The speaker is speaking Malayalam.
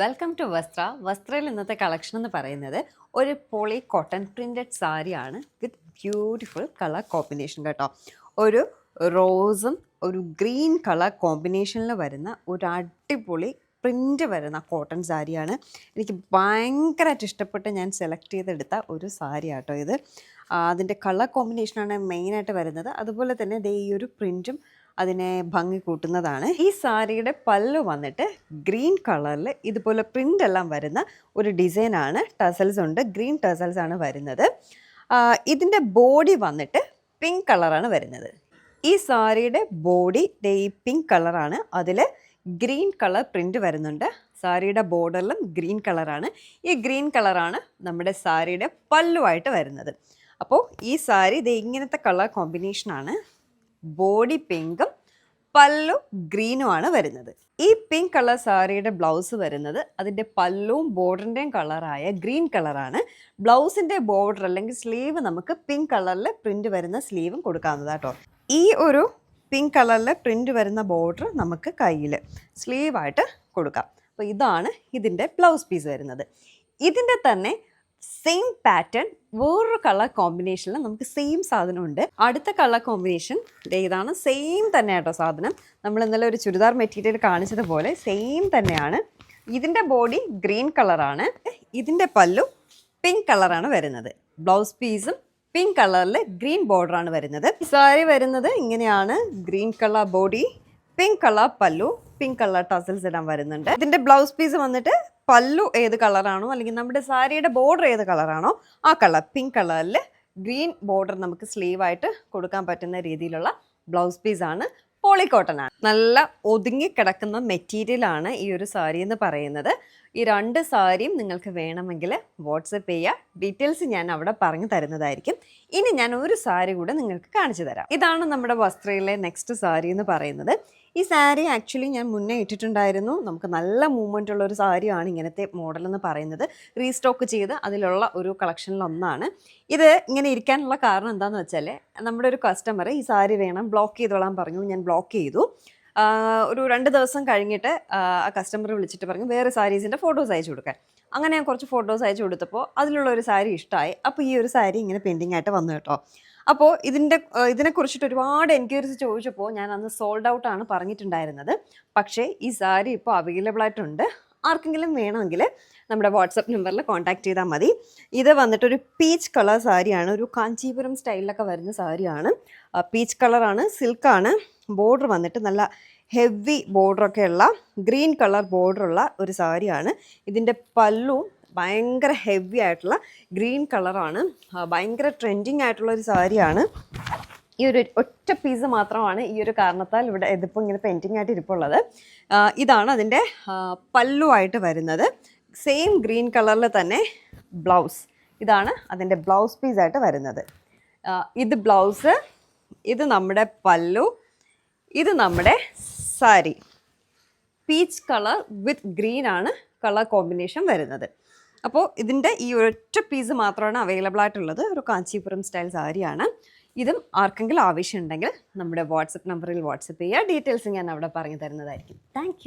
വെൽക്കം ടു വസ്ത്ര വസ്ത്രയിൽ ഇന്നത്തെ കളക്ഷൻ എന്ന് പറയുന്നത് ഒരു പോളി കോട്ടൺ പ്രിന്റഡ് സാരിയാണ് വിത്ത് ബ്യൂട്ടിഫുൾ കളർ കോമ്പിനേഷൻ കേട്ടോ. ഒരു റോസും ഒരു ഗ്രീൻ കളർ കോമ്പിനേഷനിൽ വരുന്ന ഒരു അടിപൊളി പ്രിന്റ് വരുന്ന കോട്ടൺ സാരിയാണ് എനിക്ക് ഭയങ്കരമായിട്ട് ഇഷ്ടപ്പെട്ട് ഞാൻ സെലക്ട് ചെയ്തെടുത്ത ഒരു സാരി ആട്ടോ ഇത്. അതിന്റെ കളർ കോമ്പിനേഷനാണ് മെയിനായിട്ട് വരുന്നത്. അതുപോലെ തന്നെ ദേ ഈ ഒരു പ്രിന്റും അതിനെ ഭംഗി കൂട്ടുന്നതാണ്. ഈ സാരിയുടെ പല്ലു വന്നിട്ട് ഗ്രീൻ കളറിൽ ഇതുപോലെ പ്രിന്റ് എല്ലാം വരുന്ന ഒരു ഡിസൈനാണ്. ടസൽസ് ഉണ്ട്. ഗ്രീൻ ടസൽസ് ആണ് വരുന്നത്. ഇതിന്റെ ബോഡി വന്നിട്ട് പിങ്ക് കളറാണ് വരുന്നത്. ഈ സാരിയുടെ ബോഡി ഈ പിങ്ക് കളറാണ്. അതിൽ ഗ്രീൻ കളർ പ്രിന്റ് വരുന്നുണ്ട്. സാരിയുടെ ബോർഡറിലും ഗ്രീൻ കളറാണ്. ഈ ഗ്രീൻ കളറാണ് നമ്മുടെ സാരിയുടെ പല്ലുവായിട്ട് വരുന്നത്. അപ്പോൾ ഈ സാരി ഇത് ഇങ്ങനത്തെ കളർ കോമ്പിനേഷനാണ്. ബോഡി പിങ്കും പല്ലു ഗ്രീനും ആണ് വരുന്നത്. ഈ പിങ്ക് കളർ സാരിയുടെ ബ്ലൗസ് വരുന്നത് അതിന്റെ പല്ലും ബോർഡറിന്റെയും കളറായ ഗ്രീൻ കളറാണ്. ബ്ലൗസിന്റെ ബോർഡർ അല്ലെങ്കിൽ സ്ലീവ് നമുക്ക് പിങ്ക് കളറിൽ പ്രിന്റ് വരുന്ന സ്ലീവും കൊടുക്കാവുന്നതാട്ടോ ഈ ഒരു പിങ്ക് കളറിൽ പ്രിന്റ് വരുന്ന ബോർഡർ നമുക്ക് കയ്യിൽ സ്ലീവായിട്ട് കൊടുക്കാം. അപ്പോൾ ഇതാണ് ഇതിന്റെ ബ്ലൗസ് പീസ് വരുന്നത്. ഇതിന്റെ തന്നെ സെയിം പാറ്റേൺ വേറൊരു കളർ കോമ്പിനേഷനിൽ നമുക്ക് സെയിം സാധനമുണ്ട്. അടുത്ത കളർ കോമ്പിനേഷൻ ഇതാണ് സെയിം തന്നെ കേട്ടോ സാധനം. നമ്മൾ ഇന്നലെ ഒരു ചുരിദാർ മെറ്റീരിയൽ കാണിച്ചതുപോലെ സെയിം തന്നെയാണ്. ഇതിന്റെ ബോഡി ഗ്രീൻ കളറാണ് ഇതിന്റെ പല്ലു പിങ്ക് കളറാണ് വരുന്നത്. ബ്ലൗസ് പീസും പിങ്ക് കളറിൽ ഗ്രീൻ ബോർഡറാണ് വരുന്നത്. സാരി വരുന്നത് ഇങ്ങനെയാണ്. Green colour body pink colour pallu pink colour tassels ഇടാൻ വരുന്നുണ്ട്. ഇതിന്റെ ബ്ലൗസ് പീസ് വന്നിട്ട് പല്ലു ഏത് കളറാണോ അല്ലെങ്കിൽ നമ്മുടെ സാരിയുടെ ബോർഡർ ഏത് കളറാണോ ആ കളർ പിങ്ക് കളറിൽ ഗ്രീൻ ബോർഡർ നമുക്ക് സ്ലീവ് ആയിട്ട് കൊടുക്കാൻ പറ്റുന്ന രീതിയിലുള്ള ബ്ലൗസ് പീസാണ് പോളിക്കോട്ടൺ ആണ്. നല്ല ഒതുങ്ങി കിടക്കുന്ന മെറ്റീരിയൽ ആണ് ഈ ഒരു സാരി എന്ന് പറയുന്നത്. ഈ രണ്ട് സാരിയും നിങ്ങൾക്ക് വേണമെങ്കിൽ വാട്സപ്പ് ചെയ്യുക ഡീറ്റെയിൽസ് ഞാൻ അവിടെ പറഞ്ഞു തരുന്നതായിരിക്കും. ഇനി ഞാൻ ഒരു സാരി കൂടെ നിങ്ങൾക്ക് കാണിച്ചു തരാം. ഇതാണ് നമ്മുടെ വസ്ത്രയിലെ നെക്സ്റ്റ് സാരി എന്ന് പറയുന്നത്. ഈ സാരി ആക്ച്വലി ഞാൻ മുന്നേ ഇട്ടിട്ടുണ്ടായിരുന്നു. നമുക്ക് നല്ല മൂവ്മെന്റ് ഉള്ള ഒരു സാരിയാണ് ഇങ്ങനത്തെ മോഡൽ എന്ന് പറയുന്നത്. റീസ്റ്റോക്ക് ചെയ്ത് അതിലുള്ള ഒരു കളക്ഷനിലൊന്നാണ് ഇത് ഇങ്ങനെ ഇരിക്കാനുള്ള കാരണം എന്താണെന്ന് വെച്ചാൽ നമ്മുടെ ഒരു കസ്റ്റമർ ഈ സാരി വേണം ബ്ലോക്ക് ചെയ്തോളാൻ പറഞ്ഞു. ഞാൻ ബ്ലോക്ക് ചെയ്തു. ഒരു രണ്ട് ദിവസം കഴിഞ്ഞിട്ട് ആ കസ്റ്റമർ വിളിച്ചിട്ട് പറഞ്ഞു വേറെ സാരീസിന്റെ ഫോട്ടോസ് അയച്ചു കൊടുക്കാൻ. അങ്ങനെ ഞാൻ കുറച്ച് ഫോട്ടോസ് അയച്ചു കൊടുത്തപ്പോൾ അതിലുള്ള ഒരു സാരി ഇഷ്ടമായി അപ്പോൾ ഈ ഒരു സാരി ഇങ്ങനെ പെൻഡിങ് ആയിട്ട് വന്നു കേട്ടോ. അപ്പോൾ ഇതിന്റെ ഇതിനെക്കുറിച്ചിട്ട് ഒരുപാട് എൻക്വയറീസ് ചോദിച്ചപ്പോൾ ഞാൻ അന്ന് സോൾഡ് ഔട്ട് ആണ് പറഞ്ഞിട്ടുണ്ടായിരുന്നത്. പക്ഷേ ഈ സാരി ഇപ്പോൾ അവൈലബിൾ ആയിട്ടുണ്ട്. ആർക്കെങ്കിലും വേണമെങ്കിൽ നമ്മുടെ വാട്സപ്പ് നമ്പറിൽ കോൺടാക്ട് ചെയ്താൽ മതി. ഇത് വന്നിട്ടൊരു പീച്ച് കളർ സാരിയാണ്. ഒരു കാഞ്ചീപുരം സ്റ്റൈലിലൊക്കെ വരുന്ന സാരിയാണ്. പീച്ച് കളറാണ് സിൽക്കാണ് ബോർഡർ വന്നിട്ട് നല്ല ഹെവി ബോർഡറൊക്കെ ഉള്ള ഗ്രീൻ കളർ ബോർഡറുള്ള ഒരു സാരിയാണ്. ഇതിന്റെ പല്ലും ഭയങ്കര ഹെവി ആയിട്ടുള്ള ഗ്രീൻ കളറാണ് ഭയങ്കര ട്രെൻഡിങ് ആയിട്ടുള്ള ഒരു സാരിയാണ്. ഈ ഒരു ഒറ്റ പീസ് മാത്രമാണ് ഈ ഒരു കാരണത്താൽ ഇവിടെ ഇതിപ്പോൾ ഇങ്ങനെ പെയിന്റിംഗ് ആയിട്ട് ഇരിപ്പുള്ളത്. ഇതാണ് അതിന്റെ പല്ലുവായിട്ട് വരുന്നത്. സെയിം ഗ്രീൻ കളറിൽ തന്നെ ബ്ലൗസ് ഇതാണ് അതിന്റെ ബ്ലൗസ് പീസായിട്ട് വരുന്നത്. ഇത് ബ്ലൗസ് ഇത് നമ്മുടെ പല്ലു ഇത് നമ്മുടെ sari. Peach colour with green ആണ് കളർ കോമ്പിനേഷൻ വരുന്നത്. അപ്പോൾ ഇതിന്റെ ഈ ഒരൊറ്റ പീസ് മാത്രമാണ് അവൈലബിൾ ആയിട്ടുള്ളത്. ഒരു കാഞ്ചീപുരം സ്റ്റൈൽ സാരിയാണ്. ഇതും ആർക്കെങ്കിലും ആവശ്യമുണ്ടെങ്കിൽ നമ്മുടെ വാട്സപ്പ് നമ്പറിൽ വാട്സപ്പ് ചെയ്യുക ഡീറ്റെയിൽസ് ഞാൻ അവിടെ പറഞ്ഞു തരുന്നതായിരിക്കും താങ്ക്